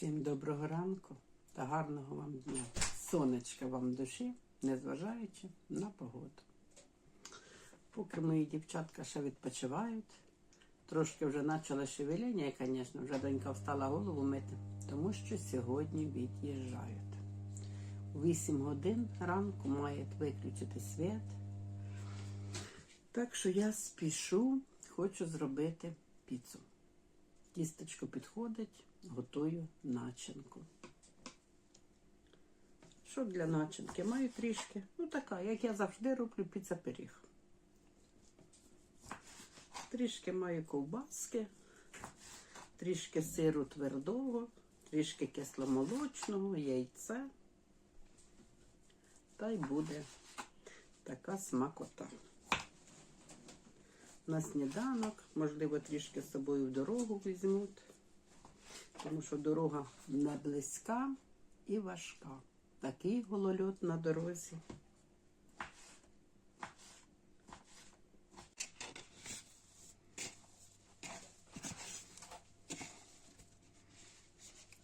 Всім доброго ранку та гарного вам дня. Сонечка вам душі, незважаючи на погоду. Поки мої дівчатка ще відпочивають, трошки вже почало шевеління, і, звісно, вже донька встала голову мити, тому що сьогодні від'їжджають. У 8 годин ранку мають виключити світ. Так що я спішу, хочу зробити піцу. Тістечко підходить, готую начинку. Що для начинки? Маю трішки, ну така, як я завжди роблю піца пиріг. Трішки маю ковбаски, трішки сиру твердого, трішки кисломолочного, яйце. Та й буде така смакота. На сніданок, можливо, трішки з собою в дорогу візьмуть, тому що дорога не близька і важка. Такий голольот на дорозі.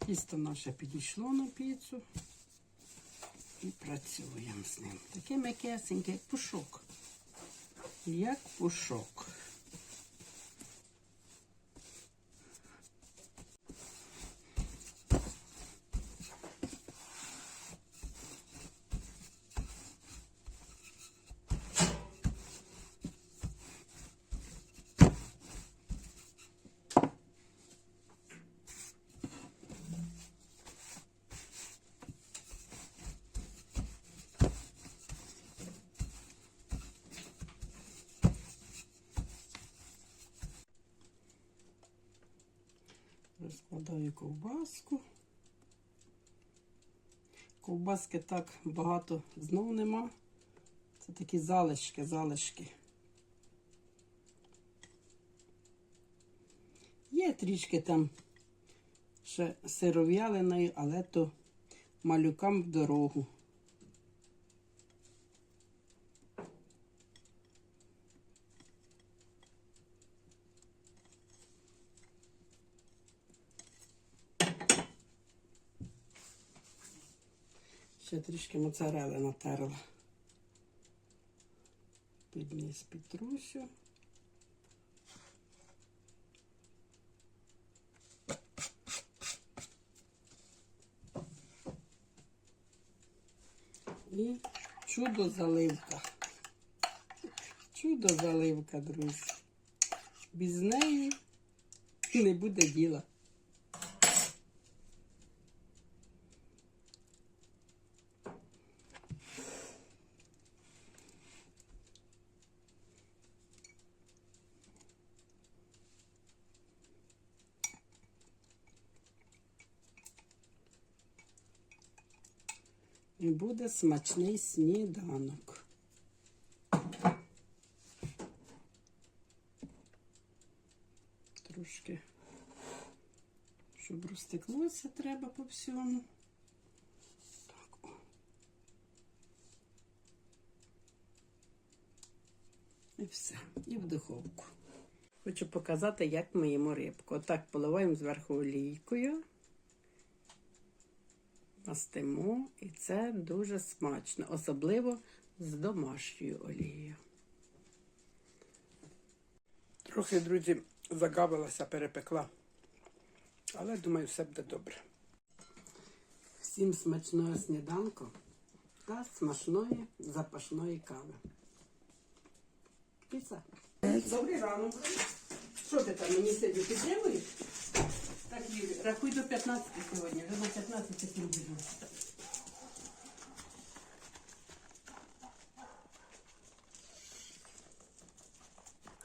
Тісто наше підійшло на піцу і працюємо з ним. Таке м'якесеньке, як пушок. Як пушок. Розкладаю ковбаску. Ковбаски так багато знов нема. Це такі залишки, залишки. Є трішки там ще сиров'яленої, але то малюкам в дорогу. Ще трішки моцарели натерла. Підніс Петрусю. І чудо заливка. Чудо заливка, друзі. Без неї не буде діла. І буде смачний сніданок. Трошки, щоб розтеклося, треба по всьому. Так. І все. І в духовку. Хочу показати, як ми їмо рибку. Отак поливаємо зверху олійкою мастимо, і це дуже смачно, особливо з домашньою олією. Трохи, друзі, загавилася, перепекла. Але думаю, все буде добре. Всім смачного сніданку та смачної запашної кави. Піца. Добрий ранок. Що ти там мені сьогодні підтримуєш? Так, Юлі, рахуй до 15 сьогодні, вже на 15 секунд біжу.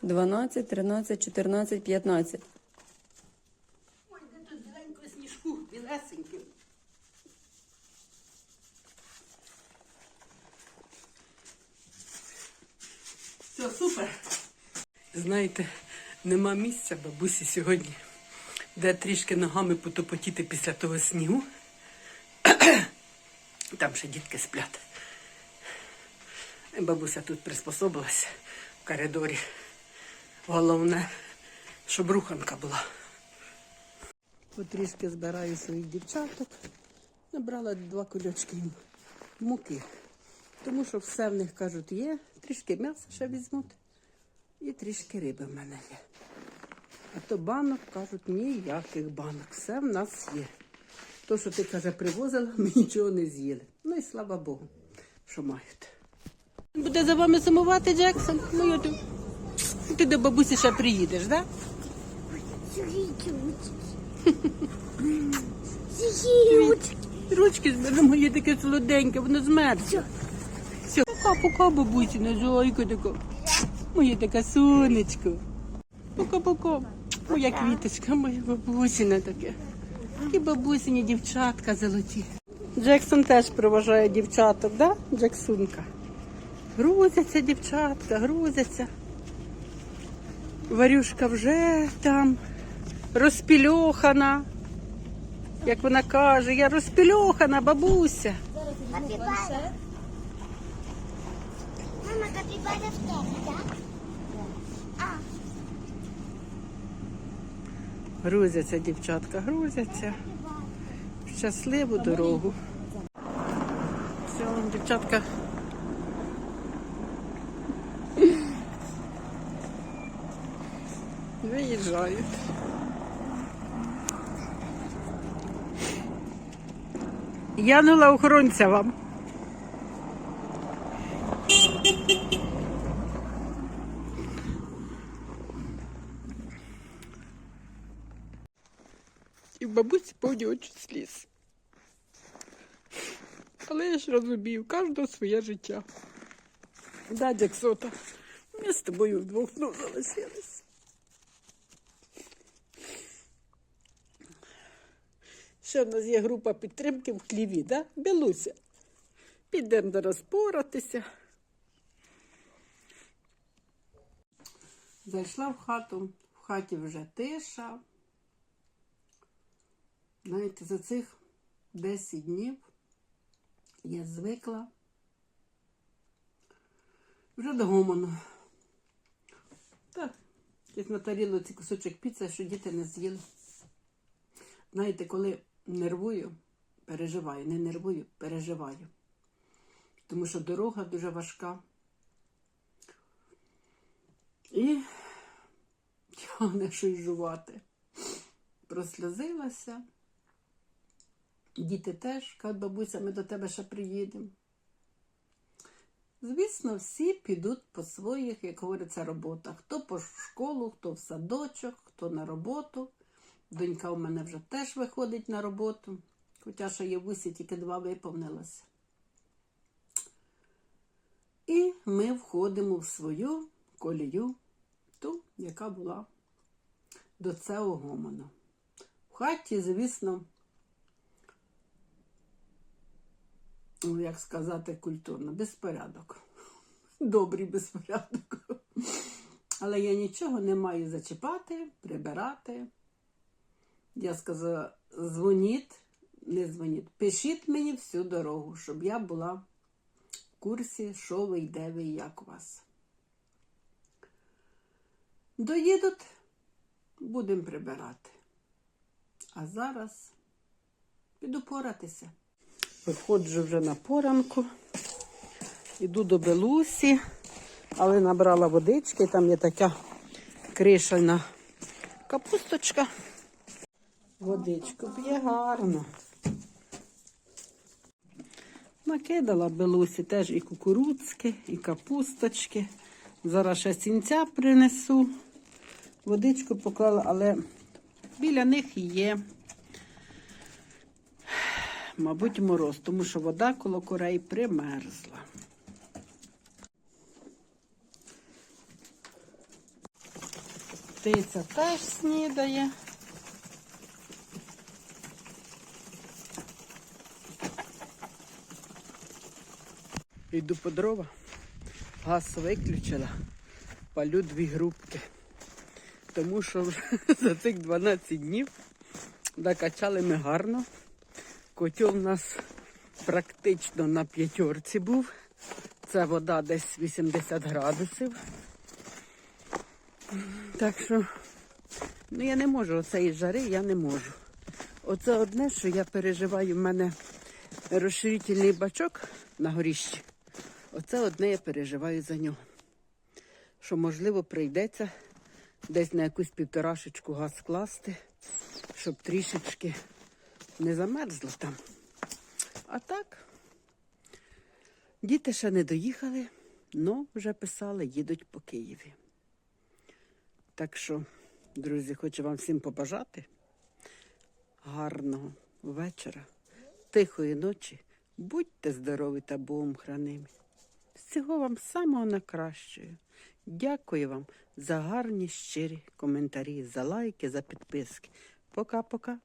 Дванадцять, тринадцять, чотирнадцять, п'ятнадцять. Ой, де тут зеленького сніжку, білесенький. Все, супер. Знаєте, нема місця бабусі сьогодні, де трішки ногами потопотіти після того снігу. Там ще дітки сплять. Бабуся тут приспособилася в коридорі. Головне, щоб руханка була. Потрішки збираю своїх дівчаток. Набрала два кульочки муки. Тому що все в них кажуть є. Трішки м'яса ще візьмуть. І трішки риби в мене є. А то банок кажуть, ніяких банок. Все в нас є. То, що ти каже, привозила, ми нічого не з'їли. Ну і слава Богу, що мають. Буде за вами сумувати, Джексон. Ну, я тут. Ти до бабусі ще приїдеш, так? Ручки з мене моє таке солоденьке, воно змерзло. Все, пока-пока, бабусі, на зойку тако. Моє таке сонечко. Пока-пока. Моя квіточка, моя бабусіна таке. І бабусині дівчатка золоті. Джексон теж проважає дівчаток, да? Джексунка. Грузяться дівчатка, грузяться. Варюшка вже там розпільохана. Як вона каже, я розпільохана, бабуся. Мама, капібара в тебе, так? Грузяться дівчатка, грузяться. Щасливу дорогу. Все, дівчатка. Виїжджають. Янула охоронця вам. І в бабусі повні очі сліз. Але я ж розумію, кожного своє життя. Да, Джексота, ми з тобою вдвох ну, залишились. Ще в нас є група підтримки в хліві, да? Білуся. Підемо зараз поратися. Зайшла в хату, в хаті вже тиша. Знаєте, за цих 10 днів я звикла вже до гомону. Так, як на тарілоці кусочок піци, що діти не з'їли. Знаєте, коли нервую, переживаю, не нервую, переживаю. Тому що дорога дуже важка. І тягне щось жувати. Діти теж, кажуть, бабуся, ми до тебе ще приїдемо. Звісно, всі підуть по своїх, як говориться, роботах. Хто по школу, хто в садочок, хто на роботу. Донька у мене вже теж виходить на роботу, хоча ще є вусі, тільки два виповнилося. І ми входимо в свою колію, ту, яка була до цього гомону. В хаті, звісно, ну, як сказати культурно, безпорядок. Добрий безпорядок. Але я нічого не маю зачіпати, прибирати. Я сказала, дзвоніть, не дзвоніть, пишіть мені всю дорогу, щоб я була в курсі, що ви, де ви як у вас. Доїдуть, будемо прибирати. А зараз піду поратися. Виходжу вже на поранку, іду до Белусі, але набрала водички, там є така кришена капусточка. Водичку п'є гарно. Накидала Белусі теж і кукурудзки, і капусточки. Зараз ще сінця принесу. Водичку поклала, але біля них є, мабуть, мороз, тому що вода коло курей примерзла. Птиця теж снідає. Йду по дрова, газ виключила, палю дві грубки. Тому що за цих 12 днів докачали ми гарно. Котел у нас практично на п'ятерці був. Це вода десь 80 градусів. Так що, ну я не можу оцеї жари, я не можу. Оце одне, що я переживаю, в мене розширительний бачок на горіщі. Оце одне я переживаю за нього. Що, можливо, прийдеться десь на якусь півторашечку газ класти, щоб трішечки не замерзло там. А так, діти ще не доїхали, але вже писали, їдуть по Києві. Так що, друзі, хочу вам всім побажати гарного вечора, тихої ночі. Будьте здорові та Богом хранимі. Всього вам самого найкращого. Дякую вам за гарні щирі коментарі, за лайки, за підписки. Пока-пока.